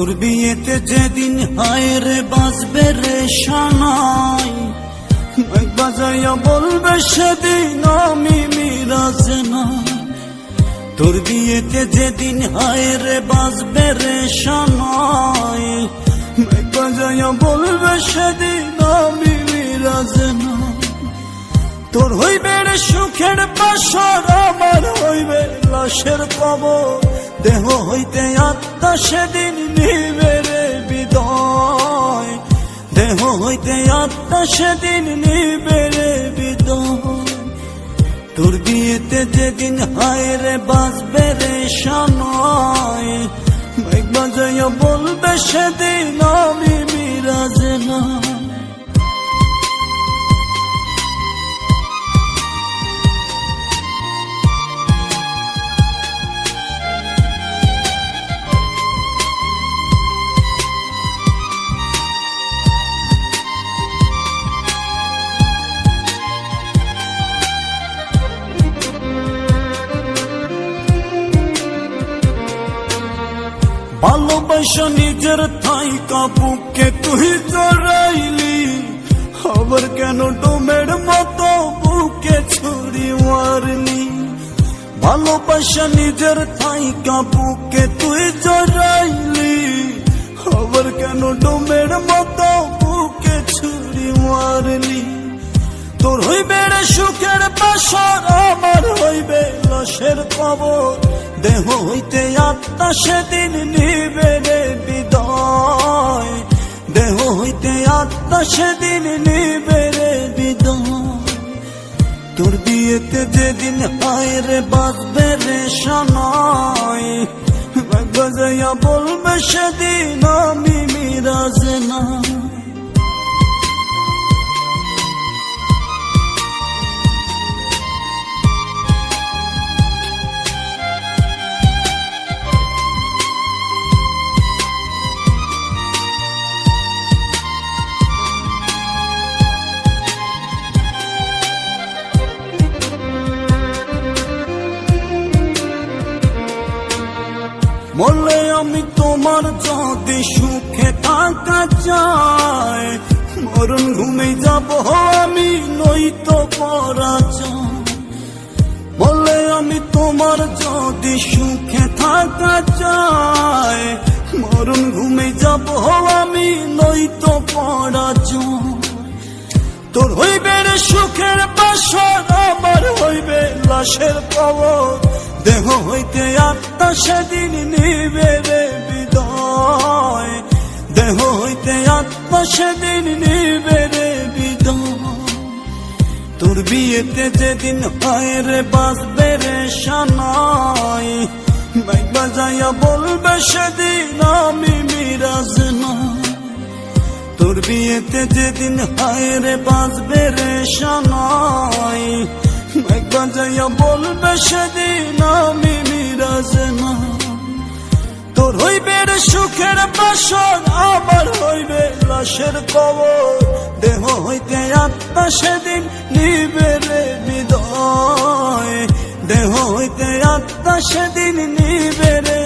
তোর বিয়েতে যেদিন হায় রে বাজবে রে সানাই। বাজাইয়া বলবে সেদিন আমি মিরাজে না তোর বিয়েতে যেদিন হায় রে বাজবে রে সানাই। তোর হইবে রে সুখের পাশর আমার হইবে লাশের কবর। দেহ হইতে আত্মা সেদিন নিবে রে বিদয়। দেহ হইতে আত্মা সেদিন নিবে রে বিদয়। তোর বিয়েতে যেদিন হায় রে বাজবে রে সানয় মাইক বাজাইয়া বলবে সেদিন আমি ভালোবাসা নিজের থাই কাপুকে তুই চড়াইলি। খবর কেন ডোমের মতো বুকে ছুরি মারলি? ভালোবাসা নিজের থাই কাপুকে তুই চড়াইলি। খবর কেন ডোমের মতো হইবে রে সুখের বাসর আমার হইবে লাশের কবর। দেহ হইতে আত্মা সেদিন নিবে রে বিদয়। দেহ হইতে আত্মা সেদিন নিবে রে বিদয়। তোর বিয়েতে যেদিন হায় রে বাজবে রে বাজাইয়া বলবে সেদিন আমি মিরাজ না বলে আমি তোমার যদি সুখে থাকা চাই, মরণ ঘুমে যাব আমি নই তো পরাজয়। বলে আমি তোমার যদি সুখে থাকা চাই, মরণ ঘুমে যাব আমি নই তো পরাজয়। তোর হইবে রে সুখের বাসর, আমার হইবে লাশের কবর। দেহ হইতে আত্মা সেদিন নিবে রে বিদয়। দেহ হইতে আত্মা সেদিন নিবে রে তোর বিয়েতে যেদিন হয় রে বাজবে রে সানাই বাইক বাজাইয়া বলবে সেদিন আমি মিরাজ তোর বিয়েতে যেদিন হায় রে বাজবে রে সানাই বাজাইয়া বলবে সেদিন সুখের বাসর আমার হইবে লাশের কবর। দেহ হইতে আত্মা সেদিন নিবে রে বিদয়। দেহ হইতে আত্মা সেদিন নিবে রে